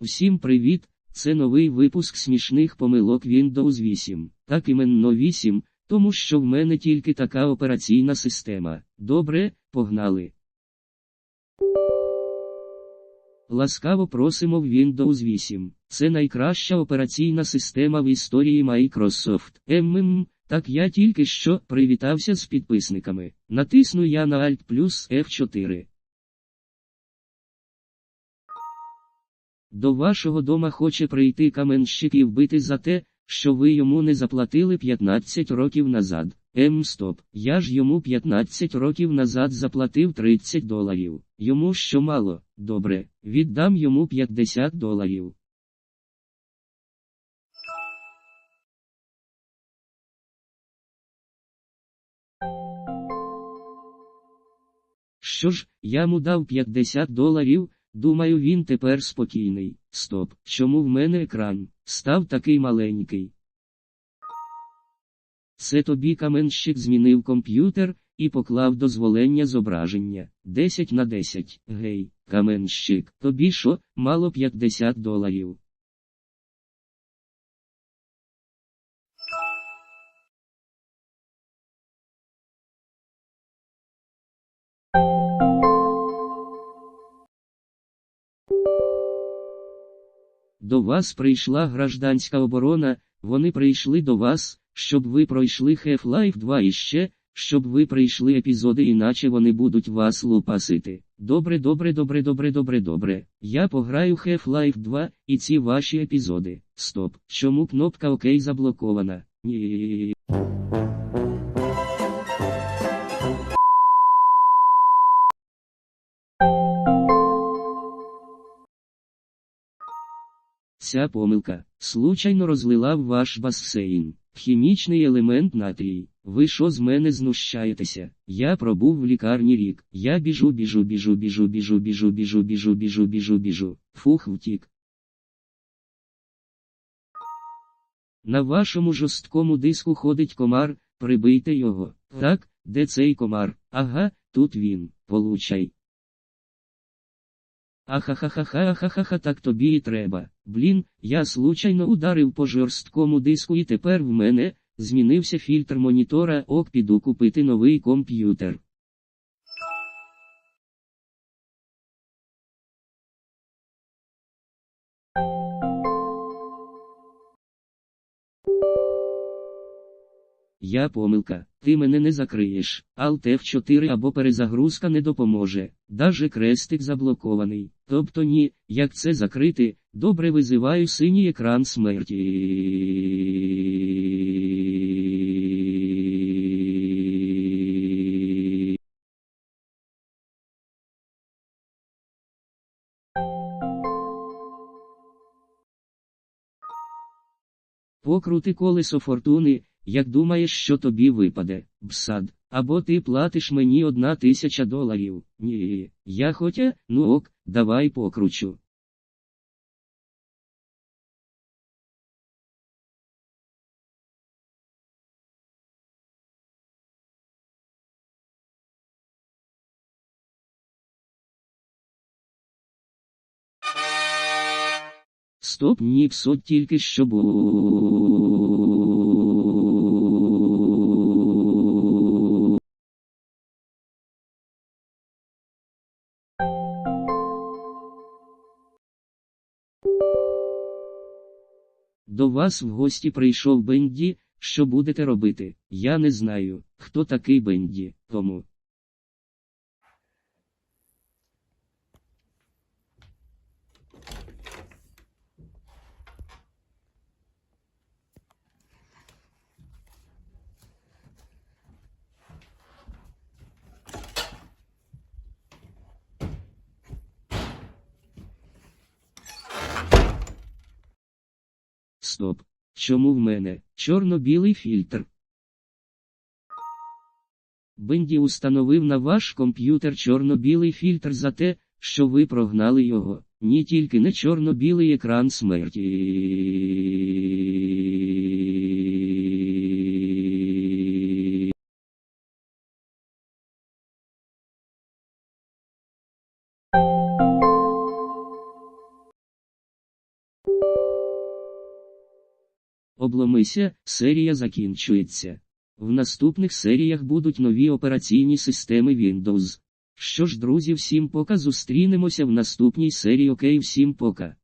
Всім привіт! Це новий випуск смішних помилок Windows 8. Так іменно 8, тому що в мене тільки така операційна система. Добре, погнали. Ласкаво просимо в Windows 8. Це найкраща операційна система в історії Microsoft. ММ, так я тільки що привітався з підписниками. Натисну я на Alt плюс F4. До вашого дома хоче прийти каменщик і вбити за те, що ви йому не заплатили 15 років назад. Ем, стоп, я ж йому 15 років назад заплатив 30 доларів. Йому що мало, добре, віддам йому 50 доларів. Що ж, я йому дав 50 доларів, думаю він тепер спокійний. Стоп, чому в мене екран став такий маленький? Це тобі каменщик змінив комп'ютер і поклав дозволення зображення 10 на 10. Гей, каменщик, тобі що, мало 50 доларів. До вас прийшла гражданська оборона, вони прийшли до вас, щоб ви пройшли Half-Life 2 і ще, щоб ви прийшли епізоди, іначе вони будуть вас лупасити. Добре, добре, добре, добре, добре, добре. Я пограю Half-Life 2 і ці ваші епізоди. Стоп. Чому кнопка ОК заблокована? Ні. Ця помилка случайно розлила в ваш басейн. Хімічний елемент натрій. Ви що з мене знущаєтеся? Я пробув в лікарні рік. Я біжу, біжу, біжу, біжу, біжу, біжу, біжу, біжу, біжу, біжу, біжу. Фух, втік. На вашому жорсткому диску ходить комар, прибийте його. Так, де цей комар? Ага, тут він. Получай. Ахахахаха, ахахаха, так тобі і треба. Блін, я случайно ударив по жорсткому диску і тепер в мене змінився фільтр монітора, ок піду купити новий комп'ютер. Я помилка, ти мене не закриєш. Alt F4 або перезагрузка не допоможе. Даже крестик заблокований. Тобто ні, як це закрити, добре визиваю синій екран смерті. Покрути колесо фортуни, як думаєш, що тобі випаде, бсад, або ти платиш мені одна тисяча доларів. Ні, я хотя, ну ок, давай покручу. Стоп, ні, псот тільки що було. До вас в гості прийшов Бенді, що будете робити? Я не знаю, хто такий Бенді, тому. Стоп. Чому в мене чорно-білий фільтр? Бенді установив на ваш комп'ютер чорно-білий фільтр за те, що ви прогнали його, ні тільки не чорно-білий екран смерті. Обломися, серія закінчується. В наступних серіях будуть нові операційні системи Windows. Що ж, друзі, всім пока зустрінемося в наступній серії. Окей, всім пока.